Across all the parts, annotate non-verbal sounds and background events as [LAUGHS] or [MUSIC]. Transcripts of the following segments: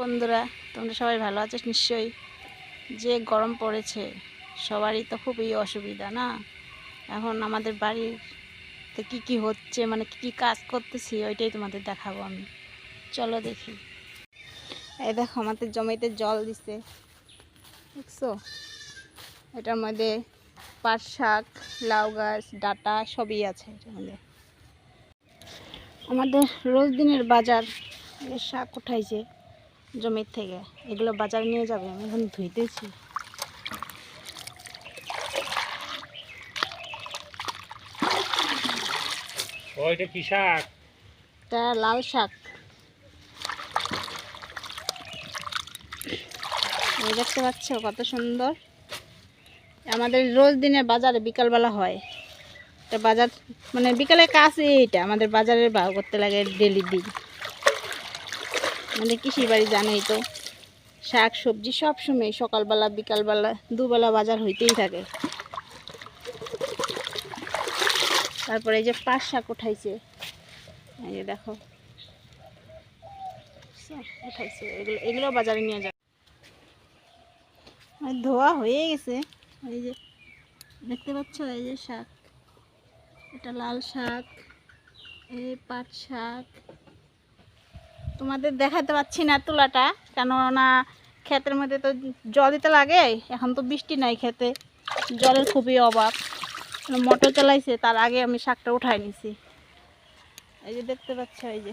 বন্ধুরা, তোমরা সবাই ভালো আছো? নিশ্চয়ই। যে গরম পড়েছে, সবারই তো খুবই অসুবিধা, না? এখন আমাদের বাড়িতে কি কি হচ্ছে মানে কি কি কাজ করতেছি, ওইটাই তোমাদের দেখাবো আমি। চলো দেখি। এই দেখো, আমাদের জমিতে জল দিছে। দেখছ? এটার মধ্যে পাট শাক, লাউ গাছ, ডাটা সবই আছে এটার মধ্যে। আমাদের রোজ দিনের বাজার শাক উঠাইছে। জমির থেকে। এগুলো বাজারে নিয়ে যাবে আমি এখন ধুইতেছি। ওইটা কি শাক? এটা লাল শাক। দেখতে পাচ্ছ কত সুন্দর। আমাদের রোজ দিনের বাজারে বিকালবেলা হয়। এটা বাজার মানে বিকালে কাজ এইটা আমাদের বাজারের ভাও করতে লাগে ডেলি দিন আমাদের কৃষি বাড়ি জানোই তো, শাক, সবজি সব সময় সকালবেলা, বিকালবেলা, দুবেলা বাজার হইতেই থাকে। তারপরে এই যে পাট শাক উঠাইছে, এই যে দেখো। উঠাইছে, এগুলো এগুলো বাজারে নিয়ে যাবে ধোয়া হয়ে গেছে, এই যে, দেখতে পাচ্ছ এই যে শাক। এটা লাল শাক, এই পাট শাক। তোমাদের দেখাতে পাচ্ছি না তুলাটা, কেননা ক্ষেতের মধ্যে তো জল দিতে লাগে, এখন তো বৃষ্টি নাই খেতে জলের খুবই অভাব। মোটর চালাইছে, তার আগে আমি শাকটা উঠাই নিছি। এই যে দেখতে পাচ্ছ, এই যে।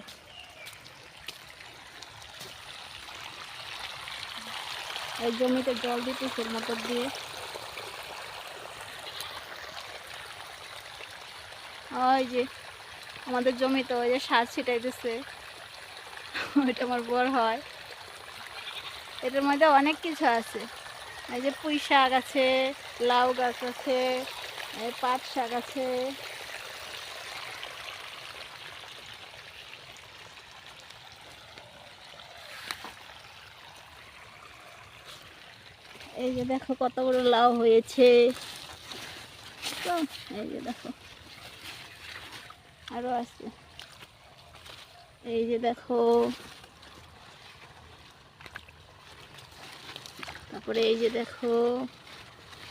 এই জমিতে জল দিতেছে মোটর দিয়ে। ওই যে, আমাদের জমিতে ওই যে সার ছিটাইতেছে। [LAUGHS] ওইটা আমার বর হয়। এটার মধ্যে অনেক কিছু আছে। এই যে পুঁই শাক আছে, লাউ গাছ আছে পাট শাক আছে। এই যে দেখো কত বড় লাউ হয়েছে। এই যে দেখো। আরও আছে। এই যে দেখো। তারপরে এই যে দেখো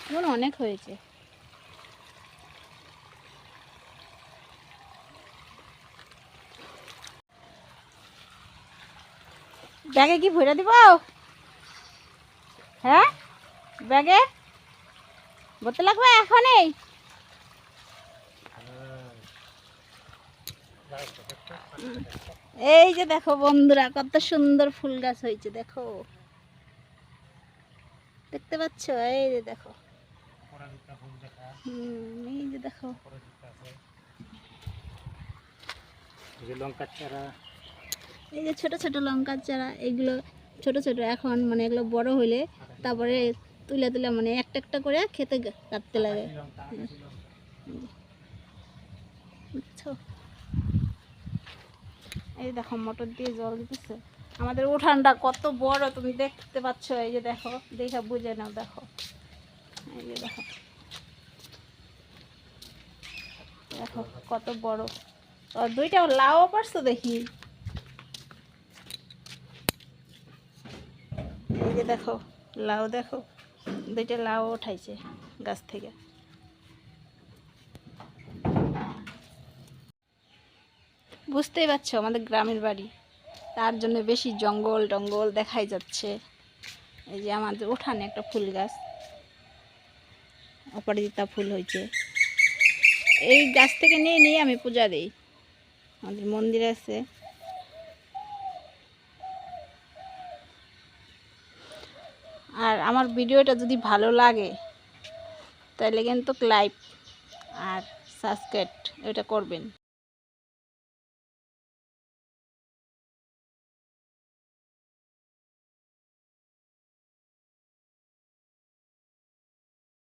এখন অনেক হয়েছে। ব্যাগে কি ভরে দিব? হ্যাঁ? ব্যাগে? বলতে লাগবে এখনই? এই যে দেখো বন্ধুরা, কত সুন্দর ফুল গাছ হয়েছে, দেখো। দেখতে পাচ্ছ? এই যে দেখো। এই যে দেখো। এই যে ছোট ছোট লঙ্কার চারা, এগুলো ছোট ছোট এখন মানে এগুলো বড় হইলে তারপরে তুলে তুলে মানে একটা একটা করে খেতে কাটতে লাগে বুঝছ? এই দেখো মোটর দিয়ে জল দিতেছে। আমাদের উঠানটা কত বড়, তুমি দেখতে পাচ্ছ? এই যে দেখো, দেখে বুঝে নাও, দেখো। এই যে দেখো। দেখো কত বড়। দুইটা লাউ পারছ দেখি? এই যে দেখো, লাউ দেখো, দুইটা লাউ উঠাইছে গাছ থেকে। বুঝতেই পারছ, আমাদের গ্রামের বাড়ি। তার জন্য বেশি জঙ্গল টঙ্গল দেখাই যাচ্ছে। এই যে আমাদের উঠানে একটা ফুল গাছ। অপরাজিতা ফুল হয়েছে। এই গাছ থেকে নিয়ে নিয়ে আমি পূজা দিই। আমাদের মন্দির আছে। আর আমার ভিডিওটা যদি ভালো লাগে, তাহলে কিন্তু লাইক আর সাবস্ক্রাইব এটা করবেন।